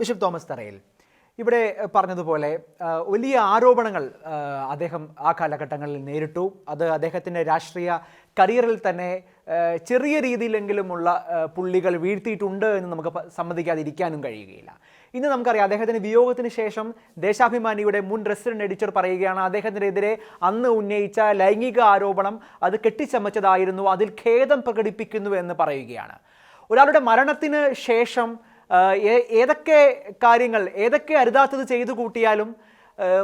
Bishop Thomas തറയിൽ. ഇവിടെ പറഞ്ഞതുപോലെ വലിയ ആരോപണങ്ങൾ അദ്ദേഹം ആ കാലഘട്ടങ്ങളിൽ നേരിട്ടു. അത് അദ്ദേഹത്തിന്റെ രാഷ്ട്രീയ കരിയറിൽ തന്നെ ചെറിയ രീതിയിലെങ്കിലുമുള്ള പുള്ളികൾ വീഴ്ത്തിയിട്ടുണ്ട് എന്ന് നമുക്ക് സമ്മതിക്കാതിരിക്കാനും കഴിയുകയില്ല. ഇന്ന് നമുക്കറിയാം അദ്ദേഹത്തിന്റെ വിയോഗത്തിന് ശേഷം ദേശാഭിമാനിയുടെ മുൻ റെസിഡന്റ് എഡിറ്റർ പറയുകയാണ് അദ്ദേഹത്തിനെതിരെ അന്ന് ഉന്നയിച്ച ലൈംഗിക ആരോപണം അത് കെട്ടിച്ചമച്ചതായിരുന്നു അതിൽ ഖേദം പ്രകടിപ്പിക്കുന്നു എന്ന് പറയുകയാണ്. ഒരാളുടെ മരണത്തിന് ശേഷം ഏതൊക്കെ കാര്യങ്ങൾ ഏതൊക്കെ അരുതാത്തത് ചെയ്തു കൂട്ടിയാലും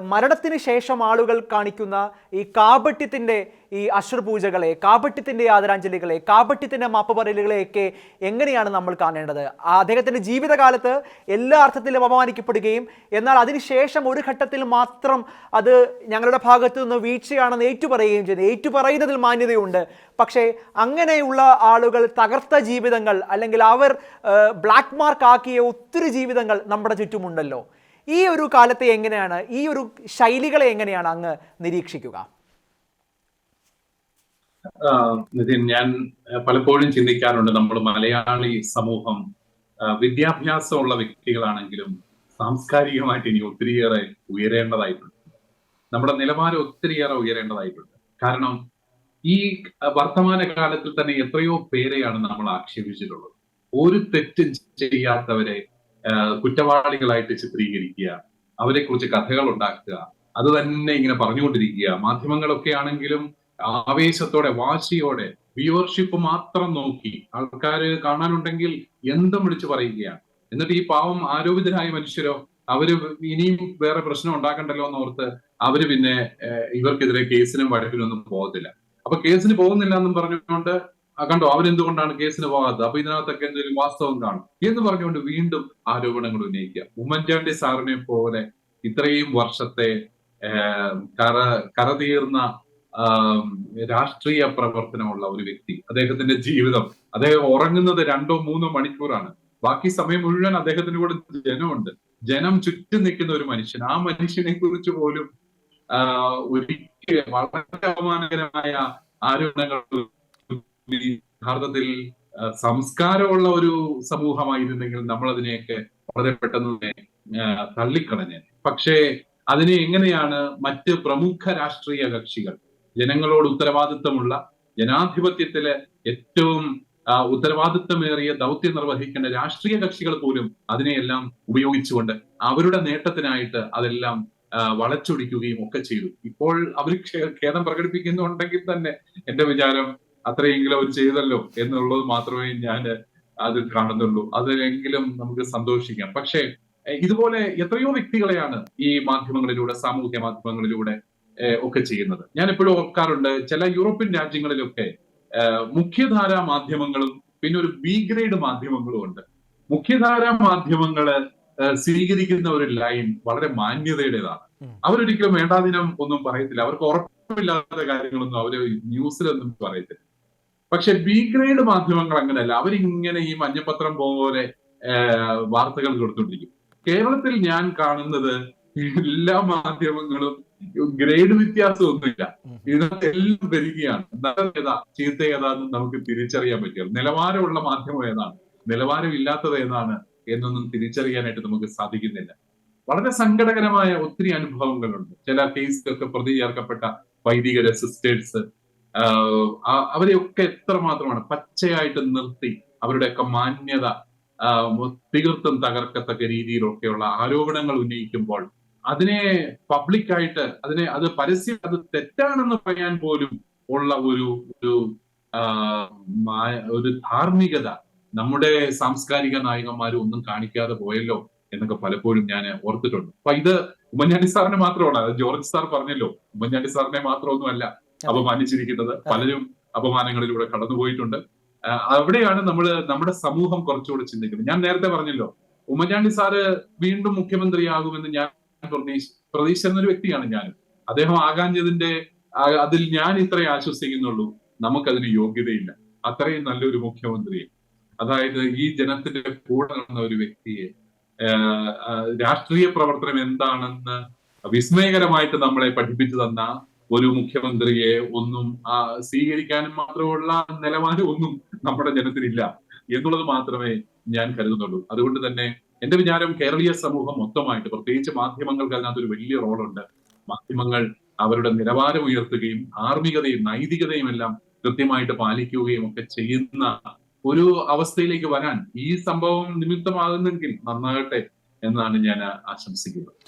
മരണത്തിന് ശേഷം ആളുകൾ കാണിക്കുന്ന ഈ കാപട്യത്തിന്റെ ഈ അശ്രുപൂജകളെ കാപട്യത്തിന്റെ ആദരാഞ്ജലികളെ കാപട്യത്തിന്റെ മാപ്പ് പറയലുകളെയൊക്കെ എങ്ങനെയാണ് നമ്മൾ കാണേണ്ടത്? അദ്ദേഹത്തിന്റെ ജീവിതകാലത്ത് എല്ലാ അർത്ഥത്തിലും അപമാനിക്കപ്പെടുകയും എന്നാൽ അതിനുശേഷം ഒരു ഘട്ടത്തിൽ മാത്രം അത് ഞങ്ങളുടെ ഭാഗത്തു നിന്ന് വീഴ്ചയാണെന്ന് ഏറ്റുപറയുകയും ചെയ്തു. ഏറ്റുപറയുന്നതിൽ മാന്യതയുണ്ട്. പക്ഷേ അങ്ങനെയുള്ള ആളുകൾ തകർത്ത ജീവിതങ്ങൾ അല്ലെങ്കിൽ അവർ ബ്ലാക്ക് മാർക്ക് ആക്കിയ ഒത്തിരി ജീവിതങ്ങൾ നമ്മുടെ ചുറ്റുമുണ്ടല്ലോ. ഈ ഒരു കാലത്തെ എങ്ങനെയാണ്? ഈ ഒരു ശൈലികളെ എങ്ങനെയാണ് അങ്ങ് നിരീക്ഷിക്കുക? നിതിൻ ഞാൻ പലപ്പോഴും ചിന്തിക്കാറുണ്ട് നമ്മൾ മലയാളി സമൂഹം വിദ്യാഭ്യാസമുള്ള വ്യക്തികളാണെങ്കിലും സാംസ്കാരികമായിട്ട് ഇനി ഒത്തിരിയേറെ ഉയരേണ്ടതായിട്ടുണ്ട്. നമ്മുടെ നിലവാരം ഒത്തിരിയേറെ ഉയരേണ്ടതായിട്ടുണ്ട്. കാരണം ഈ വർത്തമാന കാലത്തിൽ തന്നെ എത്രയോ പേരെയാണ് നമ്മൾ ആക്ഷേപിച്ചിട്ടുള്ളത്. ഒരു തെറ്റും ചെയ്യാത്തവരെ കുറ്റവാളികളായിട്ട് ചിത്രീകരിക്കുക അവരെ കുറിച്ച് കഥകൾ ഉണ്ടാക്കുക അത് തന്നെ ഇങ്ങനെ പറഞ്ഞുകൊണ്ടിരിക്കുക. മാധ്യമങ്ങളൊക്കെ ആണെങ്കിലും ആവേശത്തോടെ വാശിയോടെ വ്യൂവർഷിപ്പ് മാത്രം നോക്കി ആൾക്കാര് കാണാനുണ്ടെങ്കിൽ എന്തും വിളിച്ചു പറയുകയാണ്. എന്നിട്ട് ഈ പാവം ആരോപിതരായ മനുഷ്യരോ അവർ ഇനിയും വേറെ പ്രശ്നം ഉണ്ടാക്കണ്ടല്ലോ എന്ന് ഓർത്ത് അവർ പിന്നെ ഇവർക്കെതിരെ കേസിനും വഴക്കിനൊന്നും പോകത്തില്ല. അപ്പൊ കേസിന് പോകുന്നില്ല എന്നും പറഞ്ഞുകൊണ്ട് കണ്ടോ? അവരെന്തുകൊണ്ടാണ് കേസിന് പോകാത്തത്? അപ്പൊ ഇതിനകത്തൊക്കെ എന്തെങ്കിലും വാസ്തവം കാണും. എന്ന് പറഞ്ഞുകൊണ്ട് വീണ്ടും ആരോപണങ്ങൾ ഉന്നയിക്കുക. ഉമ്മൻചാണ്ടി സാറിനെ പോലെ ഇത്രയും വർഷത്തെ കര കരതീർന്ന രാഷ്ട്രീയ പ്രവർത്തനമുള്ള ഒരു വ്യക്തി അദ്ദേഹത്തിന്റെ ജീവിതം. അദ്ദേഹം ഉറങ്ങുന്നത് രണ്ടോ മൂന്നോ മണിക്കൂറാണ്. ബാക്കി സമയം മുഴുവൻ അദ്ദേഹത്തിന് കൂടെ ജനമുണ്ട്. ജനം ചുറ്റും നിൽക്കുന്ന ഒരു മനുഷ്യൻ. ആ മനുഷ്യനെ കുറിച്ച് പോലും ഒരിക്കലും വളരെ അപമാനകരമായ ആരോപണങ്ങൾ യഥാർത്ഥത്തിൽ സംസ്കാരമുള്ള ഒരു സമൂഹമായിരുന്നെങ്കിൽ നമ്മൾ അതിനെയൊക്കെ വളരെ പെട്ടെന്ന് തന്നെ ആ, പക്ഷേ അതിനെ എങ്ങനെയാണ് മറ്റ് പ്രമുഖ രാഷ്ട്രീയ കക്ഷികൾ ജനങ്ങളോട് ഉത്തരവാദിത്തമുള്ള ജനാധിപത്യത്തിലെ ഏറ്റവും ഉത്തരവാദിത്തമേറിയ ദൗത്യം നിർവഹിക്കേണ്ട രാഷ്ട്രീയ കക്ഷികൾ പോലും അതിനെയെല്ലാം ഉപയോഗിച്ചുകൊണ്ട് അവരുടെ നേട്ടത്തിനായിട്ട് അതെല്ലാം വളച്ചൊടിക്കുകയും ഒക്കെ ചെയ്തു. ഇപ്പോൾ അവർ ഖേദം പ്രകടിപ്പിക്കുന്നുണ്ടെങ്കിൽ തന്നെ എന്റെ വിചാരം അത്രയെങ്കിലും അവർ ചെയ്തല്ലോ എന്നുള്ളത് മാത്രമേ ഞാൻ അത് കാണുന്നുള്ളൂ. അതിലെങ്കിലും നമുക്ക് സന്തോഷിക്കാം. പക്ഷേ ഇതുപോലെ എത്രയോ വ്യക്തികളെയാണ് ഈ മാധ്യമങ്ങളിലൂടെ സാമൂഹ്യ മാധ്യമങ്ങളിലൂടെ ഒക്കെ ചെയ്യുന്നത്. ഞാൻ എപ്പോഴും ഓർക്കാറുണ്ട് ചില യൂറോപ്യൻ രാജ്യങ്ങളിലൊക്കെ മുഖ്യധാരാ മാധ്യമങ്ങളും പിന്നെ ഒരു ബി ഗ്രേഡ് മാധ്യമങ്ങളും ഉണ്ട്. മുഖ്യധാര മാധ്യമങ്ങൾ സ്വീകരിക്കുന്ന ഒരു ലൈൻ വളരെ മാന്യതയുടേതാണ്. അവരൊരിക്കലും വേണ്ടാതിനം ഒന്നും പറയത്തില്ല. അവർക്ക് ഉറപ്പില്ലാത്ത കാര്യങ്ങളൊന്നും അവർ ന്യൂസിലൊന്നും പറയത്തില്ല. പക്ഷെ ബി ഗ്രേഡ് മാധ്യമങ്ങൾ അങ്ങനെയല്ല. അവരിങ്ങനെ ഈ മഞ്ഞപത്രം പോലെ വാർത്തകൾ കൊടുത്തോണ്ടിരിക്കും. കേരളത്തിൽ ഞാൻ കാണുന്നത് എല്ലാ മാധ്യമങ്ങളും ഗ്രേഡ് വ്യത്യാസം ഒന്നുമില്ല ഉം. ഇതിനകത്ത് എല്ലാം വരികയാണ്. നല്ല ഏതാ? ചീത്ത ഏതാന്ന് നമുക്ക് തിരിച്ചറിയാൻ പറ്റില്ല നിലവാരമുള്ള മാധ്യമം ഏതാണ്? നിലവാരം ഇല്ലാത്തത് ഏതാണ് എന്നൊന്നും തിരിച്ചറിയാനായിട്ട് നമുക്ക് സാധിക്കുന്നില്ല. വളരെ സങ്കടകരമായ ഒത്തിരി അനുഭവങ്ങളുണ്ട്. ചില കേസിലൊക്കെ പ്രതി ചേർക്കപ്പെട്ട വൈദികരെ സിസ്റ്റേഴ്സ് അവരെയൊക്കെ എത്രമാത്രമാണ് പച്ചയായിട്ട് നിർത്തി അവരുടെയൊക്കെ മാന്യത തീർത്തും തകർക്കത്തക്ക രീതിയിലൊക്കെയുള്ള ആരോപണങ്ങൾ ഉന്നയിക്കുമ്പോൾ അതിനെ പബ്ലിക്കായിട്ട് അതിനെ അത് പരസ്യം അത് തെറ്റാണെന്ന് പറയാൻ പോലും ഉള്ള ഒരു ഒരു ഒരു ധാർമ്മികത നമ്മുടെ സാംസ്കാരിക നായകന്മാരും ഒന്നും കാണിക്കാതെ പോയല്ലോ എന്നൊക്കെ പലപ്പോഴും ഞാൻ ഓർത്തിട്ടുണ്ട്. അപ്പൊ ഇത് ഉമ്മൻചാണ്ടി സാറിന് മാത്രമാണ്. ജോർജ് സാർ പറഞ്ഞല്ലോ. ഉമ്മൻചാണ്ടി സാറിനെ മാത്രമൊന്നുമല്ല. അപമാനിച്ചിരിക്കുന്നത്. പലരും അപമാനങ്ങളിലൂടെ കടന്നുപോയിട്ടുണ്ട്. അവിടെയാണ് നമ്മൾ നമ്മുടെ സമൂഹം കുറച്ചുകൂടി ചിന്തിക്കുന്നത്. ഞാൻ നേരത്തെ പറഞ്ഞല്ലോ ഉമ്മൻചാണ്ടി സാറ് വീണ്ടും മുഖ്യമന്ത്രിയാകുമെന്ന് ഞാൻ പ്രതീക്ഷ പ്രതീക്ഷിച്ചിരുന്ന ഒരു വ്യക്തിയാണ് ഞാൻ. അദ്ദേഹം ആകാഞ്ഞതിന്റെ അതിൽ ഞാൻ ഇത്രയും ആശ്വസിക്കുന്നുള്ളൂ. നമുക്കതിന് യോഗ്യതയില്ല. അത്രയും നല്ലൊരു മുഖ്യമന്ത്രിയെ അതായത് ഈ ജനത്തിന്റെ കൂടെ നടന്ന ഒരു വ്യക്തിയെ രാഷ്ട്രീയ പ്രവർത്തനം എന്താണെന്ന് വിസ്മയകരമായിട്ട് നമ്മളെ പഠിപ്പിച്ചു തന്ന ഒരു മുഖ്യമന്ത്രിയെ ഒന്നും സ്വീകരിക്കാനും മാത്രമുള്ള നിലവാരം ഒന്നും നമ്മുടെ ജനത്തിനില്ല എന്നുള്ളത് മാത്രമേ ഞാൻ കരുതുന്നുള്ളൂ. അതുകൊണ്ട് തന്നെ എന്റെ വിചാരം കേരളീയ സമൂഹം മൊത്തമായിട്ട് പ്രത്യേകിച്ച് മാധ്യമങ്ങൾക്ക് അതിനകത്ത് ഒരു വലിയ റോളുണ്ട്. മാധ്യമങ്ങൾ അവരുടെ നിലവാരം ഉയർത്തുകയും ധാർമ്മികതയും നൈതികതയും എല്ലാം കൃത്യമായിട്ട് പാലിക്കുകയും ഒക്കെ ചെയ്യുന്ന ഒരു അവസ്ഥയിലേക്ക് വരാൻ ഈ സംഭവം നിമിത്തമാകുന്നെങ്കിൽ നന്നാകട്ടെ എന്നാണ് ഞാൻ ആശംസിക്കുന്നത്.